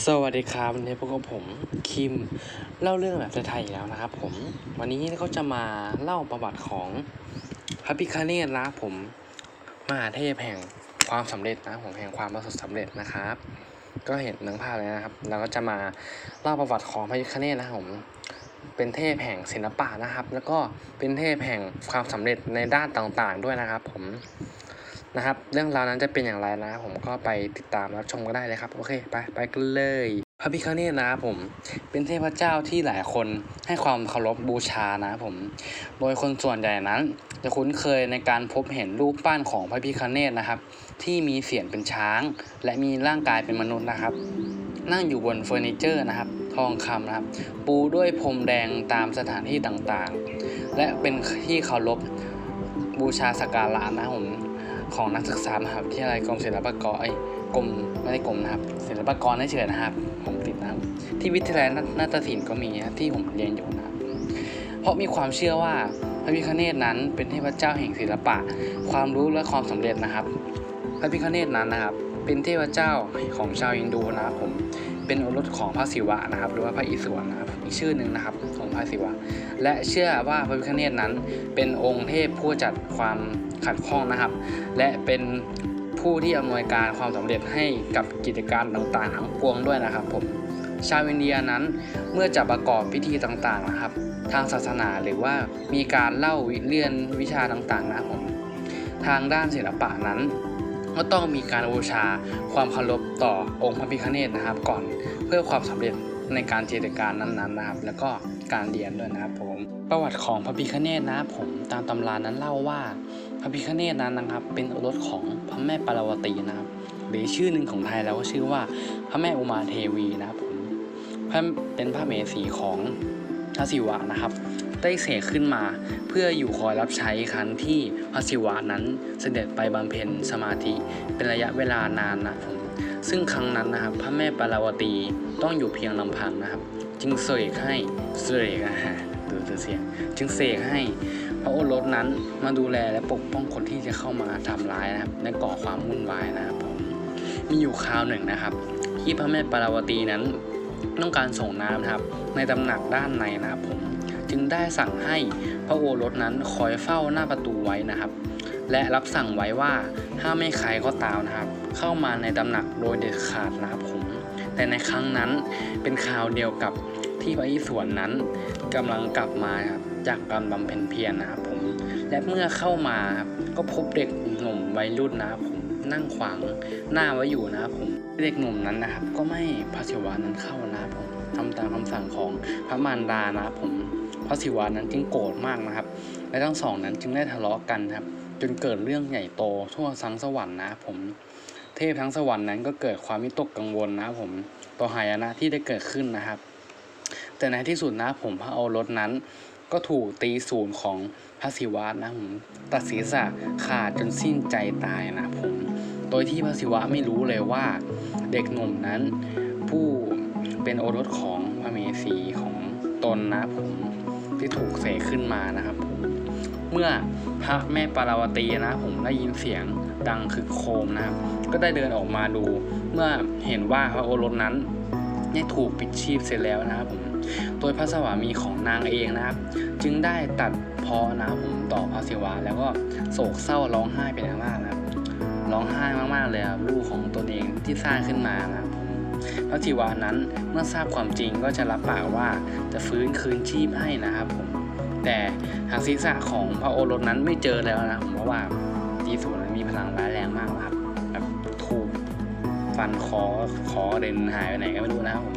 สวัสดีครับวันนี้พบกับผมคิมเล่าเรื่องแบบไทยๆอีกแล้วนะครับผม วันนี้ก็จะมาเล่าประวัติของพระพิคเนตนะผมมหาเทพแห่งความสำเร็จนะผมแห่งความประสบสำเร็จนะครับ ก็เห็นหนังภาพเลยนะครับเราก็จะมาเล่าประวัติของพระพิคเนตนะครับผมเป็นเทพแห่งศิลปะนะครับ แล้วก็เป็นเทพแห่งความสำเร็จในด้านต่างๆ ด้วยนะครับ ผม นะครับ เรื่องราวนั้นจะเป็นอย่างไรนะ ผมก็ไปติดตามรับชมกันได้เลยครับ โอเค ไปไปกันเลย พระพิฆเนศนะครับผม เป็นเทพเจ้าที่หลายคนให้ความเคารพบูชานะผม โดยคนส่วนใหญ่นั้น จะคุ้นเคยในการพบเห็นรูปปั้นของพระพิฆเนศนะครับ ที่มีเสียงเป็นช้าง และมีร่างกายเป็นมนุษย์นะครับ นั่งอยู่บนเฟอร์นิเจอร์นะครับ ทองคำนะครับ ปูด้วยพรมแดงตามสถานที่ต่างๆ และเป็นที่เคารพบูชาสักการะนะผม ของนักศึกษามหาวิทยาลัยกรมศิลปากรไอ้กรมไม่ได้กรมนะครับศิลปากรเฉยนะครับผมติดนะครับที่วิทยาลัยนาฏศิลป์ก็มีนะที่ผมเรียนอยู่นะครับเพราะมีความเชื่อว่าพระพิฆเนศนั้นเป็นเทพเจ้าแห่งศิลปะ ความรู้และความสำเร็จนะครับ พระพิฆเนศนั้นนะครับ เป็นเทพเจ้าของชาวฮินดูนะครับผมเป็นโอรสของพระศิวะนะครับ หรือว่าพระอิศวรนะครับอีกชื่อหนึ่งนะครับของพระศิวะ และเชื่อว่าพระพิฆเนศนั้นเป็นองค์เทพผู้จัดความ ขัดข้องนะครับ และเป็นผู้ที่อำนวยการความสำเร็จให้กับกิจการต่างๆทั้งปวงด้วยนะครับผมชาวอินเดียนั้นเมื่อจะประกอบพิธีต่างๆนะครับ ทางศาสนาหรือว่ามีการเล่าเรียนวิชาต่างๆนะผมทางด้านศิลปะนั้น ก็ต้องมีการบูชาความเคารพต่อองค์พระพิฆเนศนะครับ ก่อนเพื่อความสำเร็จในการจิตการนั้นๆนะครับ แล้วก็ การเรียนด้วยนะครับผม ประวัติของพระพิฆเนศนะผมตามตำรานั้นเล่าว่าพระพิฆเนศนั้นนะครับ เป็นรสของพระแม่ปารวตีนะครับ หรือชื่อหนึ่งของไทยเราก็ชื่อว่าพระแม่อุมาเทวีนะครับผมพระเป็นพระเมสีของพระศิวะนะครับ ได้เสกขึ้นมาเพื่ออยู่คอยรับใช้ครั้งที่พระศิวะนั้นเสด็จไปบำเพ็ญสมาธิเป็นระยะเวลานานนะผมซึ่งครั้งนั้นนะครับ พระแม่ปาราวตีต้องอยู่เพียงลำพังนะครับ จึงเสกให้เสกอะฮะดูตัวเสียงจึงเสกให้พระโอรสนั้นมาดูแลและปกป้องคนที่จะเข้ามาทำร้ายนะครับและก่อความวุ่นวายนะครับผมมีอยู่คราวหนึ่งนะครับ ที่พระแม่ปาราวตีนั้นต้องการส่งน้ำนะครับในตำหนักด้านในนะครับผมจึงได้สั่งให้พระโอรสนั้นคอยเฝ้าหน้าประตูไว้นะครับ และรับสั่งไว้ว่าห้ามไม่ใครก็ตามนะครับ เข้ามาในตำหนักโดยเด็ดขาดนะครับผม แต่ในครั้งนั้นเป็นข่าวเดียวกับที่พระอิศวรนั้นกำลังกลับมาครับจากการบำเพ็ญเพียรนะครับผม และเมื่อเข้ามาครับก็พบเด็กหนุ่มวัยรุ่นนะครับผมนั่งขวางหน้าไว้อยู่นะครับผมเด็กหนุ่มนั้นนะครับ ก็ไม่พระศิวะนั้นเข้านะครับผมทำตามคำสั่งของพระมารดานะครับผมพระศิวะนั้นจึงโกรธมากนะครับ และทั้งสองนั้นจึงได้ทะเลาะกันครับ จนเกิดเรื่องใหญ่โตทั่วทั้งสวรรค์นะครับผม เทพทั้งสวรรค์นั้นก็เกิดความวิตกกังวลนะครับผมต่อหายนะที่ได้เกิดขึ้นนะครับ แต่ในที่สุดนะผมพระโอรสนั้น ก็ถูกตีศูนย์ของพระศิวะนะผมตัดศีรษะขาดจนสิ้นใจตายนะผมโดยที่พระศิวะไม่รู้เลยว่าเด็กหนุ่มนั้น ผู้เป็นโอรสของพระเมสีของตนนะผมที่ถูกเสกขึ้นมานะครับผม เมื่อพระแม่ปาราวตีนะผมได้ยินเสียงดังคือโครมนะครับ ก็ได้เดินออกมาดู เมื่อเห็นว่าพระโอรสนั้นได้ถูกปิดชีพเสร็จแล้วนะครับผมโดยพระสวามีของนางเองนะครับ จึงได้ตัดพอนะครับผมต่อพระศิวะแล้วก็โศกเศร้าร้องไห้เป็นอย่างมากนะครับร้องไห้มากๆเลยครับลูกของตนเองที่สร้างขึ้นมานะครับผมพระศิวะนั้นเมื่อทราบความจริงก็จะรับปากว่าจะฟื้นคืนชีพให้นะครับผม แต่หางศีรษะของพระโอรสนั้นไม่เจอแล้วนะผมเพราว่าจีสูนั้นมีพลังร้ายแรงมากนะครับแบบถูกฟันคอคอเด่นหายไปไหนก็ไม่รู้นะครับผม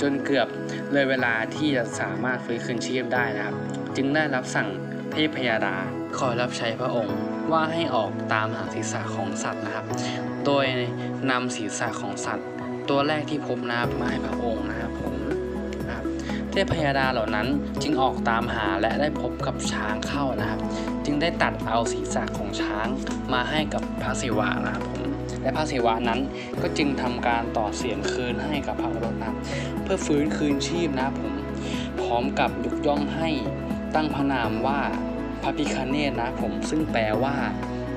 จนเกือบเลยเวลาที่จะสามารถฟื้นคืนชีพได้นะครับ จึงได้รับสั่งเทพพยาดาคอยรับใช้พระองค์ว่าให้ออกตามหาศีรษะของสัตว์นะครับ โดยนำศีรษะของสัตว์ ตัวแรกที่พบนะครับมาให้พระองค์นะครับผม ทพยาดาเหล่านั้นจึงออกตามหาและได้พบกับช้างเข้านะครับ จึงได้ตัดเอาศีรษะของช้างมาให้กับพระศิวะนะครับผมและพระศิวะนั้นก็จึงทำการต่อเสียงคืนให้กับพระโอรสนะเพื่อฟื้นคืนชีพนะผมพร้อมกับยกย่องให้ตั้งพระนามว่าพระพิคเนตนะผมซึ่งแปลว่า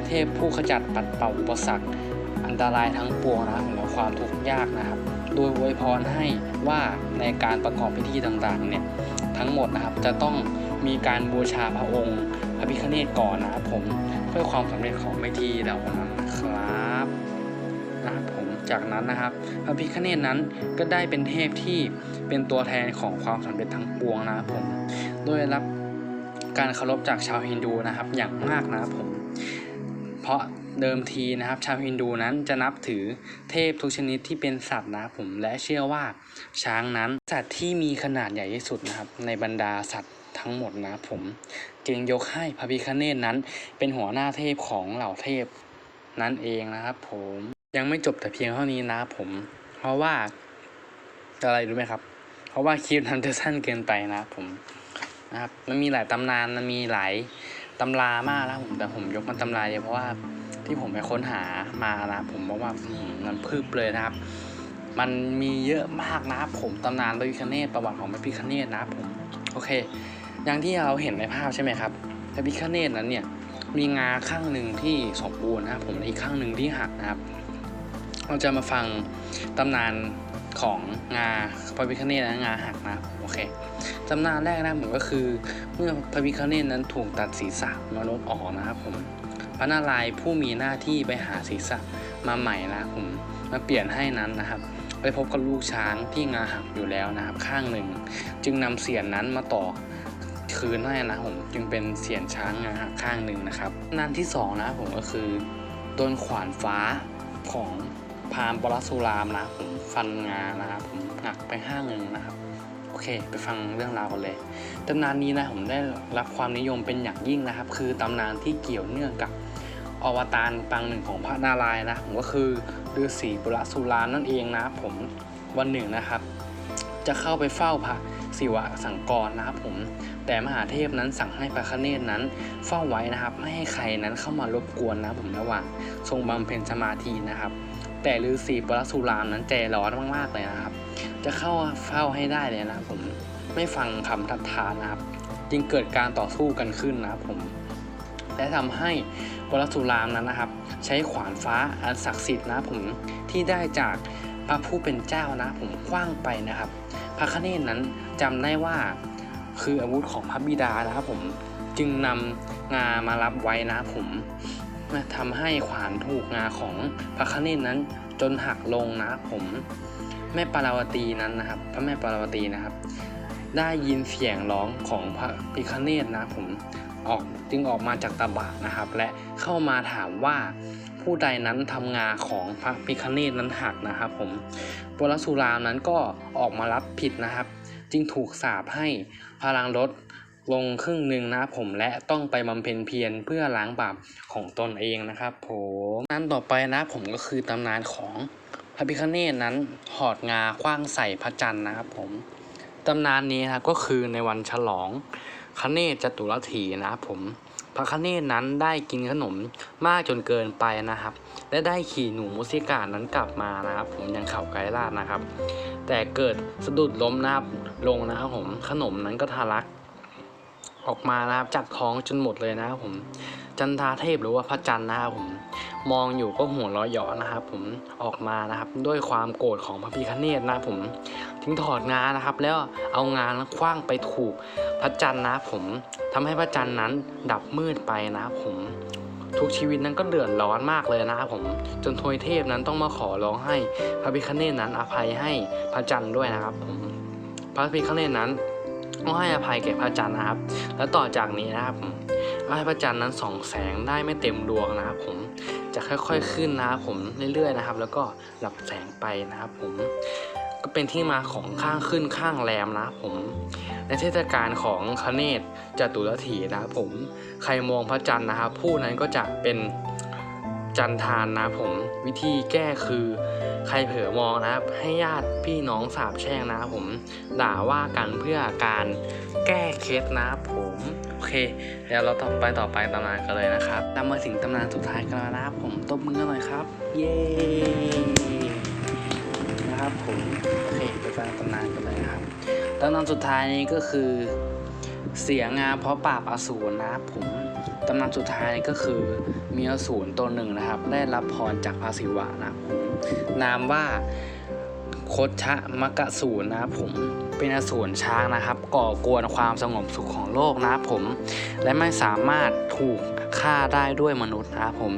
เทพผู้ขจัดปัดเป่าอุปสรรค อันตรายทั้งปวงนะและความทุกข์ยากนะครับ โดยอวยพรให้ว่าในการประกอบพิธีต่างๆเนี่ยทั้งหมดนะครับจะต้องมีการบูชาพระองค์พระพิฆเนศก่อนนะครับผมเพื่อความสำเร็จของพิธีเหล่านั้นนะครับนะครับผมจากนั้นนะครับพระพิฆเนศนั้นก็ได้เป็นเทพที่เป็นตัวแทนของความสำเร็จทั้งปวงนะครับผมโดยรับการเคารพจากชาวฮินดูนะครับอย่างมากนะครับผมเพราะ เดิมทีนะครับ ชาวฮินดูนั้นจะนับถือเทพทุกชนิดที่เป็นสัตว์นะครับผมและเชื่อว่าช้างนั้นสัตว์ที่มีขนาดใหญ่ที่สุดนะครับ ในบรรดาสัตว์ทั้งหมดนะผมจึงยกให้พระพิฆเนศนั้น เป็นหัวหน้าเทพของเหล่าเทพนั่นเองนะครับ ผมยังไม่จบแต่เพียงเท่านี้นะผม เพราะว่าอะไรรู้ไหมครับ เพราะว่าคลิปนั้นจะสั้นเกินไปนะผมนะครับมันมีหลายตำนานมันมีหลาย ตำรามากนะครับผมแต่ผมยกมันตำราเดียวเพราะว่าที่ผมไปค้นหามานะผมบอกว่ามันพึบเลยนะครับ มันมีเยอะมากนะครับผมตำนานพระพิคเนตประวัติของพระพิคเนตนะครับผมโอเค อย่างที่เราเห็นในภาพใช่ไหมครับพระพิคเนตนั้นเนี่ยมีงาข้างหนึ่งที่สมบูรณ์นะครับผมและอีกข้างหนึ่งที่หักนะครับ เราจะมาฟังตำนาน ของงาพระพิคเนตและงาหักนะโอเคตำนานแรกนะผมก็คือเมื่อพระพิฆเนศนั้นถูกตัดศีรษะมนุษย์ออกนะครับผมพระนารายณ์ผู้มีหน้าที่ไปหาศีรษะมาใหม่นะผมมาเปลี่ยนให้นั้นนะครับ ไปพบกับลูกช้างที่งาหักอยู่แล้วนะครับ ข้างหนึ่ง จึงนำเสียนนั้นมาต่อคืนให้นะผมจึงเป็นเสียนช้างงาหักข้างหนึ่งนะครับนานที่สองนะผมก็คือโดนขวานฟ้าของ พามณ์ปรสุรามนะผมฟันงานะครับผมหักไปข้างหนึ่งนะครับ โอเค ไปฟังเรื่องราวกันเลยตำนานนี้นะผมได้รับความนิยมเป็นอย่างยิ่งนะครับ คือตำนานที่เกี่ยวเนื่องกับอวตารปางหนึ่งของพระนารายณ์นะผมก็คือฤาษีปุระสุรามนั่นเองนะผมวันหนึ่งนะครับ จะเข้าไปเฝ้าพระศิวะสังกรนะครับผมแต่มหาเทพนั้นสั่งให้พระคเนศนั้นเฝ้าไว้นะครับ ไม่ให้ใครนั้นเข้ามารบกวนนะผมระหว่างทรงบำเพ็ญสมาธินะครับ แต่ฤาษีประสุรามนั้นใจร้อนมากๆเลยนะครับ จะเข้าเฝ้าให้ได้เลยนะผมไม่ฟังคำทัดทานนะครับ จึงเกิดการต่อสู้กันขึ้นนะครับผมและทำให้วรสุรามนั้นนะครับ ใช้ขวานฟ้าอันศักดิ์สิทธิ์นะผมที่ได้จากพระผู้เป็นเจ้านะผมคว้างไปนะครับ พระคเนศนั้นจำได้ว่าคืออาวุธของพระบิดานะครับผมจึงนำงามารับไว้นะครั บผมทำให้ขวานถูกงาของพระคเนศนั้นจนหักลงนะครับผมแม่ปาราวตีนั้นนะครับ พระแม่ปาราวตีนะครับ ได้ยินเสียงร้องของพระพิคเนตนะผมออกจึงออกมาจากตาบะนะครับ และเข้ามาถามว่าผู้ใดนั้นทำงาของพระพิคเนตนั้นหักนะครับ ผมปรสุรามนั้นก็ออกมารับผิดนะครับ จึงถูกสาปให้พลังลด ลงครึ่งหนึ่งนะผมและต้องไปบำเพ็ญเพียรเพื่อล้างบาปของตนเองนะครับผมนั้นต่อไปนะผมก็คือตำนานของพระพิคเนตนั้นถอดงาคว้างใส่พระจันทร์นะครับผมตำนานนี้นะครับก็คือในวันฉลองคเนศจตุรถีนะผมพระคเนศนั้นได้กินขนมมากจนเกินไปนะครับ และได้ขี่หนูมุสิกานั้นกลับมานะครับ ผมยังเข่าไกลลาดนะครับ แต่เกิดสะดุดล้มนะครับลงนะครับผมขนมนั้นก็ทะลัก ออกมานะครับจากท้องจนหมดเลยนะครับผม จันทาเทพหรือว่าพระจันทร์นะครับผมมองอยู่ก็หัวเราะเยาะนะครับผมออกมานะครับด้วยความโกรธของพระพิคเนตนะครับผมถึงถอดงานนะครับ แล้วเอางานคว้างไปถูกพระจันทร์นะครับผมทำให้พระจันทร์นั้นดับมืดไปนะครับผมทุกชีวิตนั้นก็เดือดร้อนมากเลยนะครับผม จนทวยเทพนั้นต้องมาขอร้องให้พระพิคเนตนั้นอภัยให้พระจันทร์ด้วยนะครับผมพระพิคเนตนั้น ต้องให้อภัยแก่พระจันทร์นะครับ แล้วต่อจากนี้นะครับผมให้พระจันทร์นั้นส่องแสงได้ไม่เต็มดวงนะครับ ผมจะค่อยๆขึ้นนะครับผมเรื่อยๆนะครับ แล้วก็หลับแสงไปนะครับ ผมก็เป็นที่มาของข้างขึ้นข้างแรมนะครับผม ในเทศกาลของคเนศจตุรถีนะครับผมใครมองพระจันทร์นะครับผู้นั้นก็จะเป็นจันทานนะครับผมวิธีแก้คือ ใครเผลอมองนะครับ ให้ญาติพี่น้องสาบแช่งนะครับผมด่าว่ากันเพื่อการแก้เคล็ดนะครับผมโอเคเดี๋ยวเราต่อไปต่อไปตำนานกันเลยนะครับตามาถึงตำนานสุดท้ายกันแล้วนะครับผมตบมือกันหน่อยครับ เย้นะครับผมโอเคไปฟังตำนานกันเลยนะครับตำนานสุดท้ายนี้ก็คือเสียงาเพราะปราบอสูรนะครับผมำนานสุดท้ายนี้ก็คือมีอสูรตัวหนึ่งนะครับ ได้รับพรจากพระศิวะนะนามว่าโคชะมกะสูรนะครับผมเป็นอสูรช้างนะครับ ก่อกวนความสงบสุขของโลกนะครับผม และไม่สามารถถูกฆ่าได้ด้วยมนุษย์นะครับผม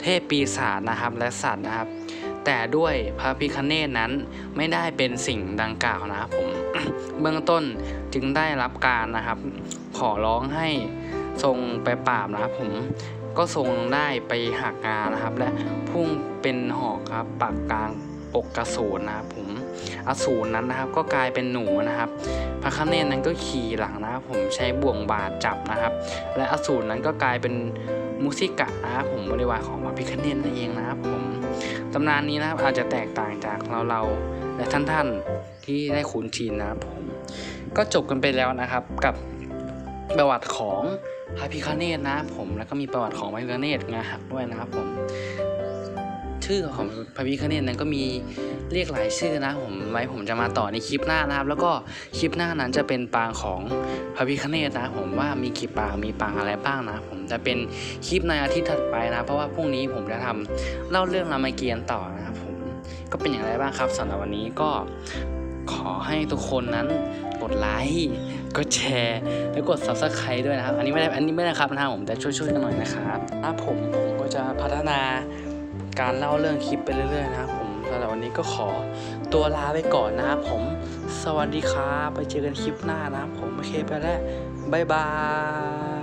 เทพปีศาจนะครับและสัตว์นะครับ แต่ด้วยพระพิคเนตนั้นไม่ได้เป็นสิ่งดังกล่าวนะครับผม เบื้องต้นจึงได้รับการนะครับ ขอร้องให้ ทรงไปปราบนะครับผมก็ทรงได้ไปหักงานนะครับ และพุ่งเป็นหอกครับปักกลางอกกระสูนนะครับผมอสูรนั้นนะครับ ก็กลายเป็นหนูนะครับ พระคเนศนั้นก็ขี่หลังนะครับ ผมใช้บ่วงบาดจับนะครับ และอสูรนั้นก็กลายเป็นมุสิกะนะครับผมบริวารของพระพิคเนตนั่นเองนะครับผมตำนานนี้นะครับอาจจะแตกต่างจากเราเราและท่านท่านๆที่ได้คุ้นชินนะครับผมก็จบกันไปแล้วนะครับกับ ประวัติของพระพิคเนตนะครับผมแล้วก็มีประวัติของพระพิคเนตงาหักด้วยนะครับผมชื่อของพระพิคเนตนั้นก็มีเรียกหลายชื่อนะผมไว้ผมจะมาต่อในคลิปหน้านะครับ แล้วก็คลิปหน้านั้นจะเป็นปางของพระพิคเนตนะผมว่ามีกี่ปางมีปางอะไรบ้างนะผมจะเป็นคลิปในอาทิตย์ถัดไปนะ เพราะว่าพรุ่งนี้ผมจะทำเล่าเรื่องรามเกียรติ์ต่อนะครับผมก็เป็นอย่างไรบ้างครับสำหรับวันนี้ก็ขอให้ทุกคนนั้น กดไลค์กดแชร์แล้วกด subscribe ด้วยนะครับ อันนี้ไม่ได้อันนี้ไม่ได้ครับนะครับผมแต่ช่วยๆกันหน่อยนะครับถ้าผมผมก็จะพัฒนาการเล่าเรื่องคลิปไปเรื่อยๆนะครับผมสำหรับวันนี้ก็ขอตัวลาไปก่อนนะครับผมสวัสดีครับไปเจอกันคลิปหน้านะครับผมโอเคไปแล้วบ๊ายบาย